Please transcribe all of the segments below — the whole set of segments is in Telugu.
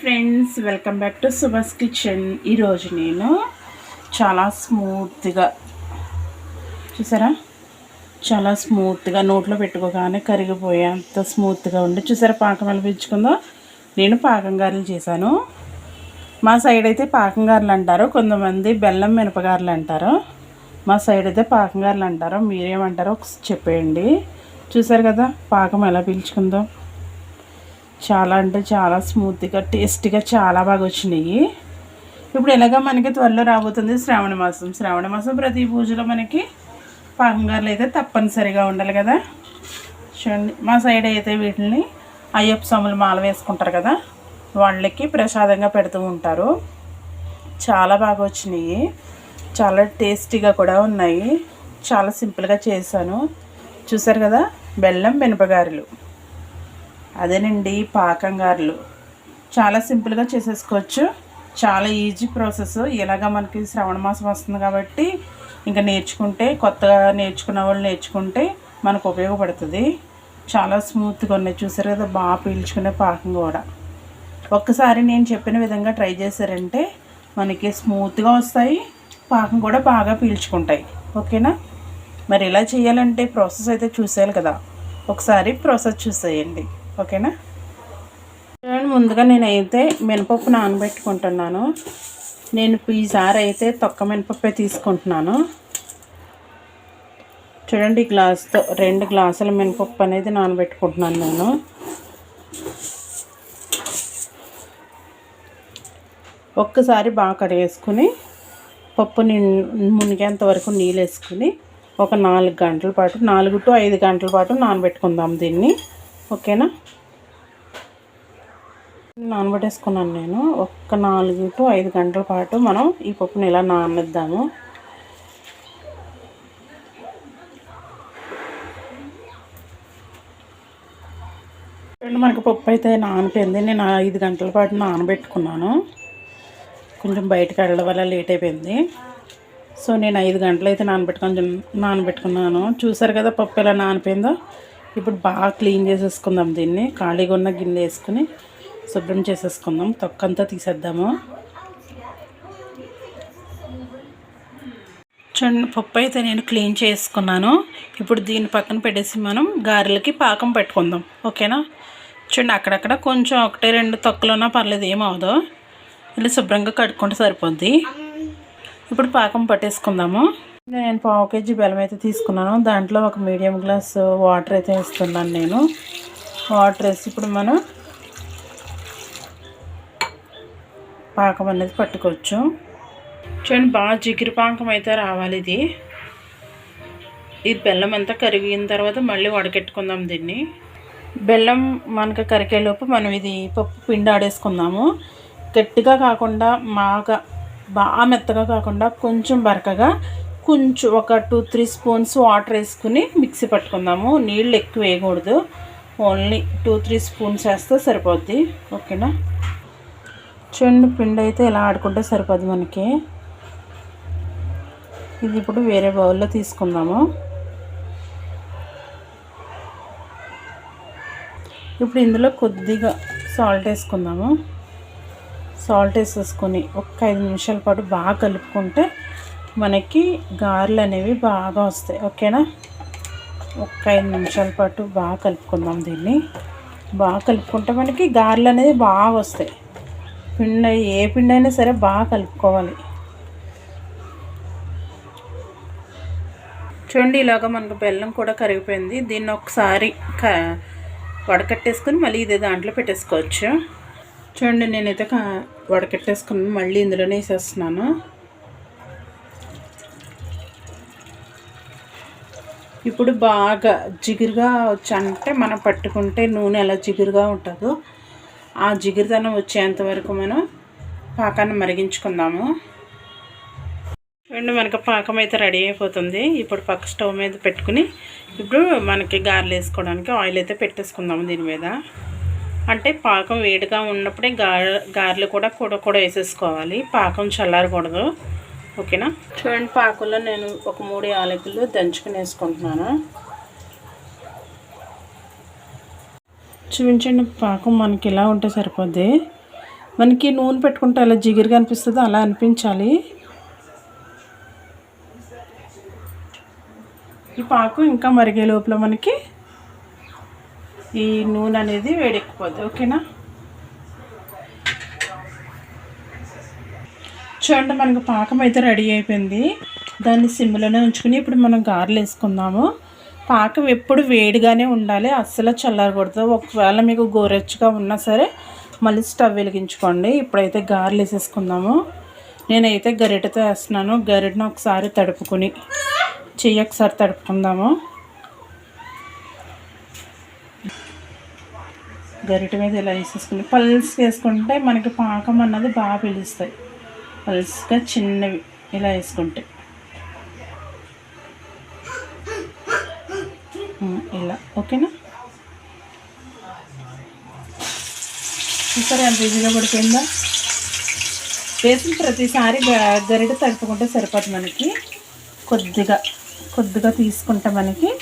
Friends welcome back to Subhash kitchen ఈరోజు నేను చాలా స్మూత్గా చూసారా? చాలా స్మూత్గా నోట్లో పెట్టుకోగానే కరిగిపోయేంత స్మూత్గా ఉండి చూసారా పాకం ఎలా నేను పాకం గారెలు చేశాను. మా సైడ్ అయితే పాకం గారెలు అంటారు. కొంతమంది బెల్లం మినపగారెలు అంటారు. మా సైడ్ అయితే పాకం గారెలు అంటారు. మీరేమంటారో ఒకసారి చెప్పేయండి. చూసారు కదా పాకం ఎలా పీల్చుకుందో? చాలా అంటే చాలా స్మూత్గా టేస్టీగా చాలా బాగా వచ్చినాయి. ఇప్పుడు ఎలాగ మనకి త్వరలో రాబోతుంది శ్రావణ మాసం. శ్రావణ మాసం ప్రతి పూజలో మనకి పాకంగారులు అయితే తప్పనిసరిగా ఉండాలి కదా. చూడండి మా సైడ్ అయితే వీటిని అయ్యప్ప స్వాములు మాల వేసుకుంటారు కదా. వాళ్ళకి ప్రసాదంగా పెడుతూ ఉంటారు. చాలా బాగా వచ్చినాయి. చాలా టేస్టీగా కూడా ఉన్నాయి. చాలా సింపుల్గా చేశాను. చూసారు కదా? బెల్లం మినపగారెలు. అదేనండి పాకం గారెలు. చాలా సింపుల్గా చేసేసుకోవచ్చు. చాలా ఈజీ ప్రాసెస్. ఇలాగ మనకి శ్రవణ మాసం వస్తుంది కాబట్టి ఇంకా నేర్చుకుంటే కొత్తగా నేర్చుకున్న వాళ్ళు నేర్చుకుంటే మనకు ఉపయోగపడుతుంది. చాలా స్మూత్గా ఉన్నాయి. చూసారు కదా బాగా పీల్చుకునే పాకం కూడా. ఒక్కసారి నేను చెప్పిన విధంగా ట్రై చేశారంటే మనకి స్మూత్గా వస్తాయి పాకం కూడా బాగా పీల్చుకుంటాయి. ఓకేనా? మరి ఇలా చేయాలంటే ప్రాసెస్ అయితే చూసేయాలి కదా. ఒకసారి ప్రాసెస్ చూసేయండి. ఓకేనా? చూడండి ముందుగా నేనైతే మినపప్పు నానబెట్టుకుంటున్నాను. నేను ఈసారి అయితే తొక్క మినపప్పే తీసుకుంటున్నాను. చూడండి ఈ గ్లాస్తో రెండు గ్లాసుల మినపప్పు అనేది నానబెట్టుకుంటున్నాను నేను. ఒక్కసారి బాగా కడిగేసుకుని పప్పు మునిగేంత వరకు నీళ్ళు వేసుకుని ఒక నాలుగు గంటల పాటు నాలుగు టు ఐదు గంటల పాటు నానబెట్టుకుందాం దీన్ని. ఓకేనా? నానబెట్టేసుకున్నాను నేను. ఒక్క నాలుగు టు ఐదు గంటల పాటు మనం ఈ పప్పుని ఇలా నానబెద్దాము రెండు మనకి పప్పు అయితే నానిపోయింది. నేను ఐదు గంటల పాటు నానబెట్టుకున్నాను. కొంచెం బయటకు వెళ్ళడం వల్ల లేట్ అయిపోయింది. సో నేను ఐదు గంటలు అయితే నానబెట్టుకొని నానబెట్టుకున్నాను. చూసారు కదా పప్పు ఎలా నానిపోయిందో? ఇప్పుడు బాగా క్లీన్ చేసేసుకుందాం దీన్ని. ఖాళీగా ఉన్న గిన్నె వేసుకుని శుభ్రం చేసేసుకుందాం. తొక్కంతా తీసేద్దాము. చూడండి పప్పు అయితే నేను క్లీన్ చేసుకున్నాను. ఇప్పుడు దీన్ని పక్కన పెట్టేసి మనం గారెలకి పాకం పెట్టుకుందాం. ఓకేనా? చూడండి అక్కడక్కడ కొంచెం ఒకటే రెండు తొక్కలున్నా పర్లేదు ఏమవదు ఇలా శుభ్రంగా కడుక్కుంటే సరిపోద్ది. ఇప్పుడు పాకం పట్టేసుకుందాము. నేను పావు కేజీ బెల్లం అయితే తీసుకున్నాను. దాంట్లో ఒక మీడియం గ్లాస్ వాటర్ అయితే వేస్తున్నాను నేను. వాటర్ వేసి ఇప్పుడు మనం పాకం అనేది పట్టుకోవచ్చు. చూడండి బాగా జిగిరి పాకం అయితే రావాలి ఇది. ఈ బెల్లం అంతా కరిగిన తర్వాత మళ్ళీ వడకెట్టుకుందాం దీన్ని. బెల్లం మనకు కరికేలోపు మనం ఇది పప్పు పిండి ఆడేసుకుందాము. గట్టిగా కాకుండా మాగా బాగా మెత్తగా కాకుండా కొంచెం బరకగా కొంచెం ఒక టూ త్రీ స్పూన్స్ వాటర్ వేసుకుని మిక్సీ పట్టుకుందాము. నీళ్ళు ఎక్కువ వేయకూడదు. ఓన్లీ టూ త్రీ స్పూన్స్ వేస్తే సరిపోద్ది. ఓకేనా? చూడండి పిండి అయితే ఇలా ఆడుకుంటే సరిపోద్ది మనకి. ఇది ఇప్పుడు వేరే బౌల్లో తీసుకుందాము. ఇప్పుడు ఇందులో కొద్దిగా సాల్ట్ వేసుకుందాము. సాల్ట్ వేసేసుకొని ఒక ఐదు నిమిషాల పాటు బాగా కలుపుకుంటే మనకి గారెలు అనేవి బాగా వస్తాయి. ఓకేనా? ఒక ఐదు నిమిషాల పాటు బాగా కలుపుకుందాం దీన్ని. బాగా కలుపుకుంటే మనకి గారెలు అనేది బాగా వస్తాయి. పిండి ఏ పిండి అయినా సరే బాగా కలుపుకోవాలి. చూడండి ఇలాగ మనకు బెల్లం కూడా కరిగిపోయింది. దీన్ని ఒకసారి క వడకట్టేసుకొని మళ్ళీ ఇదే దాంట్లో పెట్టేసుకోవచ్చు. చూడండి నేనైతే వడకట్టేసుకుని మళ్ళీ ఇందులోనే వేసేస్తున్నాను. ఇప్పుడు బాగా జిగురుగా వచ్చంటే మనం పట్టుకుంటే నూనె ఎలా జిగురుగా ఉంటుందో ఆ జిగురుదనం వచ్చేంత వరకు మనం పాకాన్ని మరిగించుకుందాము. రెండు మనకు పాకం అయితే రెడీ అయిపోతుంది. ఇప్పుడు పక్క స్టవ్ మీద పెట్టుకుని ఇప్పుడు మనకి గారెలు వేసుకోవడానికి ఆయిల్ అయితే పెట్టేసుకుందాము దీని మీద. అంటే పాకం వేడిగా ఉన్నప్పుడే గారె గారెలు కూడా కూడా కూడా వేసేసుకోవాలి. పాకం చల్లారకూడదు. ఓకేనా? చూడండి పాకంలో నేను ఒక మూడు యాలకులు దంచుకుని వేసుకుంటున్నాను. చూపించండి పాకం మనకి ఇలా ఉంటే సరిపోద్ది. మనకి నూనె పెట్టుకుంటే అలా జిగురుగా అనిపిస్తుందో అలా అనిపించాలి. ఈ పాకు ఇంకా మరిగే లోపల మనకి ఈ నూనె అనేది వేడెక్కిపోద్ది. ఓకేనా? చూడండి మనకు పాకం అయితే రెడీ అయిపోయింది. దాన్ని సిమ్లోనే ఉంచుకుని ఇప్పుడు మనం గారెలు వేసుకుందాము. పాకం ఎప్పుడు వేడిగానే ఉండాలి అస్సలు చల్లారకూడదు. ఒకవేళ మీకు గోరెచ్చగా ఉన్నా సరే మళ్ళీ స్టవ్ వెలిగించుకోండి. ఇప్పుడైతే గారెలు వేసేసుకుందాము. నేనైతే గరిటెతో వేస్తున్నాను. గరిటను ఒకసారి తడుపుకొని చెయ్యి ఒకసారి తడుపుకుందాము. గరిట మీద ఇలా వేసేసుకుని పల్స్ వేసుకుంటే మనకి పాకం అన్నది బాగా పిలుస్తాయి. పల్స్గా చిన్నవి ఇలా వేసుకుంటే. ఇలా ఓకేనా? సరే అంత ఈజీగా పడిపోయిందా? వేసిన ప్రతిసారి గ- గరిట తడుపుకుంటే సరిపోతుంది మనకి. కొద్దిగా కొద్దిగా తీసుకుంటే మనకి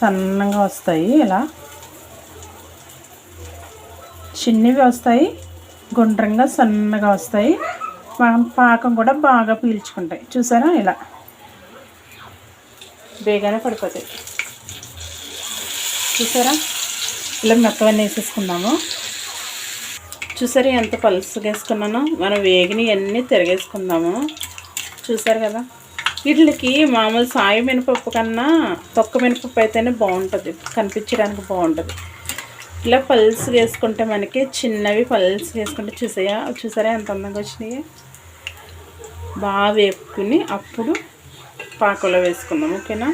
సన్నగా వస్తాయి ఇలా. చిన్నవి వస్తాయి గుండ్రంగా సన్నగా వస్తాయి. మనం పాకం కూడా బాగా పీల్చుకుంటాయి. చూసారా ఇలా? బేగానే పడిపోతాయి. చూసారా? ఇలా మెత్తవన్నీ వేసేసుకుందాము చూసారా ఎంత పలుసుగా వేసుకున్నానో? మనం వేగిని అన్నీ తిరగేసుకుందాము. చూసారు కదా? వీటికి మామూలు సాయి మినపప్పు కన్నా తొక్క మినపప్పు అయితేనే బాగుంటుంది. కనిపించడానికి బాగుంటుంది. ఇట్లా పల్స్ వేసుకుంటే మనకి చిన్నవి పల్స్ వేసుకుంటే చూసాయా? చూసారా ఎంత అందంగా వచ్చినాయి? బాగా వేపుకుని అప్పుడు పాకలో వేసుకుందాం ఓకేనా?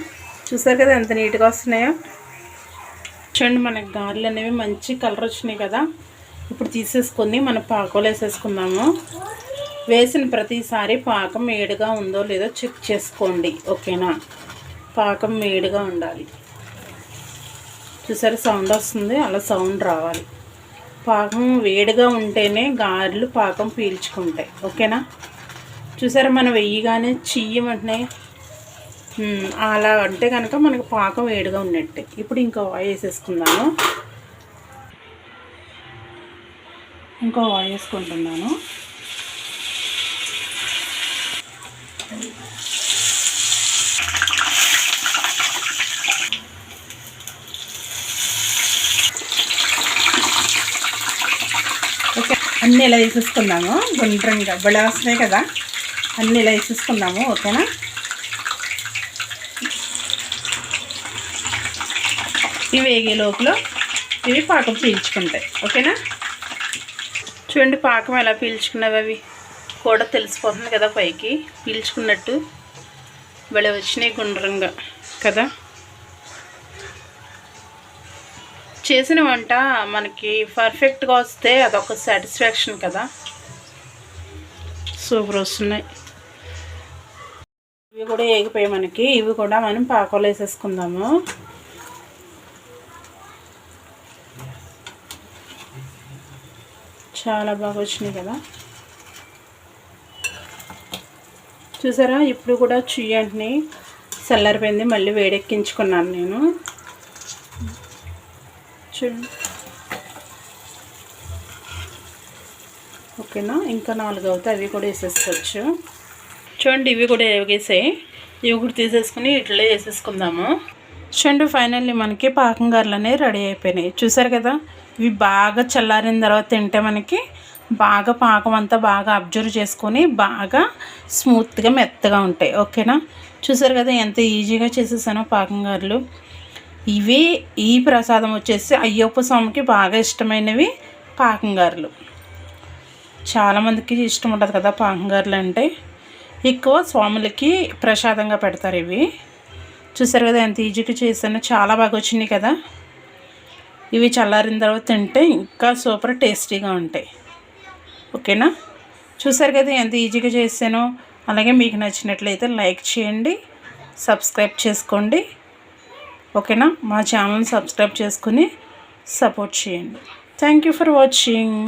చూసారు కదా ఎంత నీట్గా వస్తున్నాయో? చూడండి మనకి గారెలు అనేవి మంచి కలర్ వచ్చినాయి కదా. ఇప్పుడు తీసేసుకొని మన పాకలో వేసేసుకుందాము. వేసిన ప్రతిసారి పాకం వేడిగా ఉందో లేదో చెక్ చేసుకోండి ఓకేనా? పాకం వేడిగా ఉండాలి. చూసారు? సౌండ్ వస్తుంది. అలా సౌండ్ రావాలి. పాకం వేడిగా ఉంటేనే గారెలు పాకం పీల్చుకుంటాయి. ఓకేనా? చూసారా? మనం వెయ్యగానే చెయ్యమంటే అలా అంటే కనుక మనకు పాకం వేడిగా ఉన్నట్టే. ఇప్పుడు ఇంకో ఆయిల్ వేసేసుకుందాము. ఇంకో ఆయిల్ వేసుకుంటున్నాను. అన్నీ ఇలా వేసేసుకుందాము గుండ్రంగా బలి వస్తున్నాయి కదా? అన్నీ ఇలా వేసేసుకుందాము ఓకేనా? ఇవి వేగే లోపల ఇవి పాకం పీల్చుకుంటాయి ఓకేనా? చూడండి పాకం ఎలా పీల్చుకున్నవి అవి? కూడా తెలిసిపోతుంది కదా పైకి. పీల్చుకున్నట్టు. భలే వచ్చినాయి గుండ్రంగా కదా? చేసిన వంట మనకి పర్ఫెక్ట్గా వస్తే అదొక సాటిస్ఫాక్షన్ కదా. సూపర్ వస్తున్నాయి. ఇవి కూడా వేగిపోయి మనకి. ఇవి కూడా మనం పాకంలో వేసేసుకుందాము. చాలా బాగా వచ్చినాయి కదా. చూసారా? ఇప్పుడు కూడా చుయ్యంటిని చల్లారిపోయింది. మళ్ళీ వేడెక్కించుకున్నాను నేను. చూడండి ఓకేనా? ఇంకా నాలుగు అవుతాయి. అవి కూడా వేసేసుకోవచ్చు. చూడండి ఇవి కూడా వేగేసాయి. ఇవి కూడా తీసేసుకుని ఇట్లా వేసేసుకుందాము. చూడండి ఫైనల్లీ మనకి పాకం గారెలు అనేవి రెడీ అయిపోయినాయి. చూసారు కదా? ఇవి బాగా చల్లారిన తర్వాత తింటే మనకి బాగా పాకం అంతా బాగా అబ్జర్వ్ చేసుకొని బాగా స్మూత్గా మెత్తగా ఉంటాయి. ఓకేనా? చూసారు కదా ఎంత ఈజీగా చేసేసానో పాకం గారెలు. ఇవి ఈ ప్రసాదం వచ్చేసి అయ్యప్ప స్వామికి బాగా ఇష్టమైనవి పాకంగారులు. చాలామందికి ఇష్టం ఉంటుంది కదా పాకంగారులు అంటే. ఎక్కువ స్వాములకి ప్రసాదంగా పెడతారు ఇవి. చూసారు కదా ఎంత ఈజీగా చేశాను చాలా బాగా వచ్చినాయి కదా. ఇవి చల్లారిన తర్వాత తింటే ఇంకా సూపర్ టేస్టీగా ఉంటాయి. ఓకేనా? చూసారు కదా ఎంత ఈజీగా చేశానో. అలాగే మీకు నచ్చినట్లయితే లైక్ చేయండి సబ్స్క్రైబ్ చేసుకోండి. ఓకేనా? మా ఛానల్ని సబ్స్క్రైబ్ చేసుకుని సపోర్ట్ చేయండి. Thank you for watching